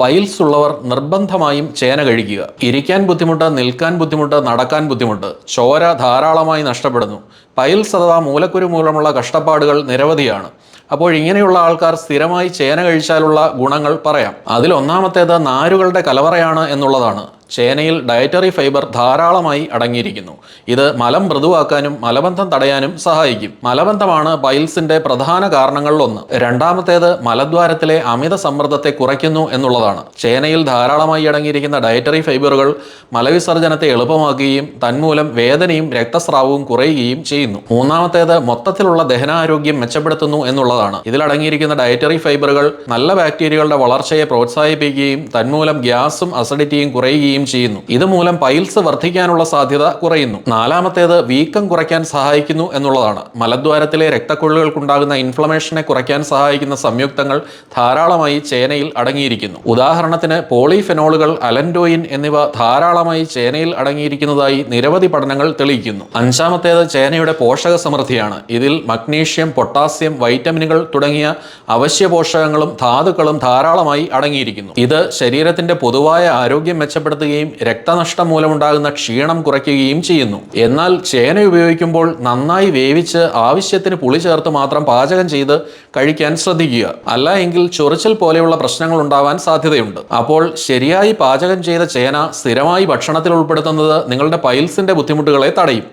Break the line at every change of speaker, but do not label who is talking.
Piles ഉള്ളവർ നിർബന്ധമായും ചേന കഴിക്കുക ഇരിക്കാൻ ബുദ്ധിമുട്ട് നിൽക്കാൻ ബുദ്ധിമുട്ട് നടക്കാൻ ബുദ്ധിമുട്ട്. ചോര ധാരാളമായി നഷ്ടപ്പെടുന്നു. പൈൽസ് അഥവാ മൂലക്കുരു മൂലമുള്ള കഷ്ടപ്പാടുകൾ നിരവധിയാണ്. അപ്പോൾ ഇങ്ങനെയുള്ള ആൾക്കാർ സ്ഥിരമായി ചേന കഴിച്ചാലുള്ള ഗുണങ്ങൾ പറയാം. അതിൽ ഒന്നാമത്തേത് നാരുകളുടെ കലവറയാണ് എന്നുള്ളതാണ്. ചേനയിൽ ഡയറ്ററി ഫൈബർ ധാരാളമായി അടങ്ങിയിരിക്കുന്നു. ഇത് മലം മൃദുവാക്കാനും മലബന്ധം തടയാനും സഹായിക്കും. മലബന്ധമാണ് പൈൽസിന്റെ പ്രധാന കാരണങ്ങളിലൊന്ന്. രണ്ടാമത്തേത് മലദ്വാരത്തിലെ അമിത സമ്മർദ്ദത്തെ കുറയ്ക്കുന്നു എന്നുള്ളതാണ്. ചേനയിൽ ധാരാളമായി അടങ്ങിയിരിക്കുന്ന ഡയറ്ററി ഫൈബറുകൾ മലവിസർജനത്തെ എളുപ്പമാക്കുകയും തന്മൂലം വേദനയും രക്തസ്രാവവും കുറയുകയും ചെയ്യുന്നു. മൂന്നാമത്തേത് മൊത്തത്തിലുള്ള ദഹനാരോഗ്യം മെച്ചപ്പെടുത്തുന്നു എന്നുള്ളതാണ്. ഇതിലടങ്ങിയിരിക്കുന്ന ഡയറ്ററി ഫൈബറുകൾ നല്ല ബാക്ടീരിയകളുടെ വളർച്ചയെ പ്രോത്സാഹിപ്പിക്കുകയും തന്മൂലം ഗ്യാസും അസിഡിറ്റിയും കുറയുകയും ചെയ്യുന്നു. ഇതുമൂലം പൈൽസ് വർദ്ധിക്കാനുള്ള സാധ്യത കുറയുന്നു. നാലാമത്തേത് വീക്കം കുറയ്ക്കാൻ സഹായിക്കുന്നു എന്നുള്ളതാണ്. മലദ്വാരത്തിലെ രക്തക്കൊള്ളുകൾക്കുണ്ടാകുന്ന ഇൻഫ്ലമേഷനെ കുറയ്ക്കാൻ സഹായിക്കുന്ന സംയുക്തങ്ങൾ ധാരാളമായി ചേനയിൽ അടങ്ങിയിരിക്കുന്നു. ഉദാഹരണത്തിന് പോളിഫെനോളുകൾ അലൻഡോയിൻ എന്നിവ ധാരാളമായി ചേനയിൽ അടങ്ങിയിരിക്കുന്നതായി നിരവധി പഠനങ്ങൾ തെളിയിക്കുന്നു. അഞ്ചാമത്തേത് ചേനയുടെ പോഷക സമൃദ്ധിയാണ് ഇതിൽ മഗ്നീഷ്യം പൊട്ടാസ്യം വൈറ്റമിനുകൾ തുടങ്ങിയ അവശ്യ പോഷകങ്ങളും ധാതുക്കളും ധാരാളമായി അടങ്ങിയിരിക്കുന്നു. ഇത് ശരീരത്തിന്റെ പൊതുവായ ആരോഗ്യം മെച്ചപ്പെടുത്തുകയും രക്തനഷ്ടം മൂലമുണ്ടാകുന്ന ക്ഷീണം കുറയ്ക്കുകയും ചെയ്യുന്നു. എന്നാൽ ചേന ഉപയോഗിക്കുമ്പോൾ നന്നായി വേവിച്ച് ആവശ്യത്തിന് പുളി ചേർത്ത് മാത്രം പാചകം ചെയ്ത് കഴിക്കാൻ ശ്രദ്ധിക്കുക. അല്ല എങ്കിൽ ചൊറിച്ചിൽ പോലെയുള്ള പ്രശ്നങ്ങൾ ഉണ്ടാവാൻ സാധ്യതയുണ്ട്. അപ്പോൾ ശരിയായി പാചകം ചെയ്ത ചേന സ്ഥിരമായി ഭക്ഷണത്തിൽ ഉൾപ്പെടുത്തുന്നത് നിങ്ങളുടെ പൈൽസിന്റെ ബുദ്ധിമുട്ടുകളെ തടയും.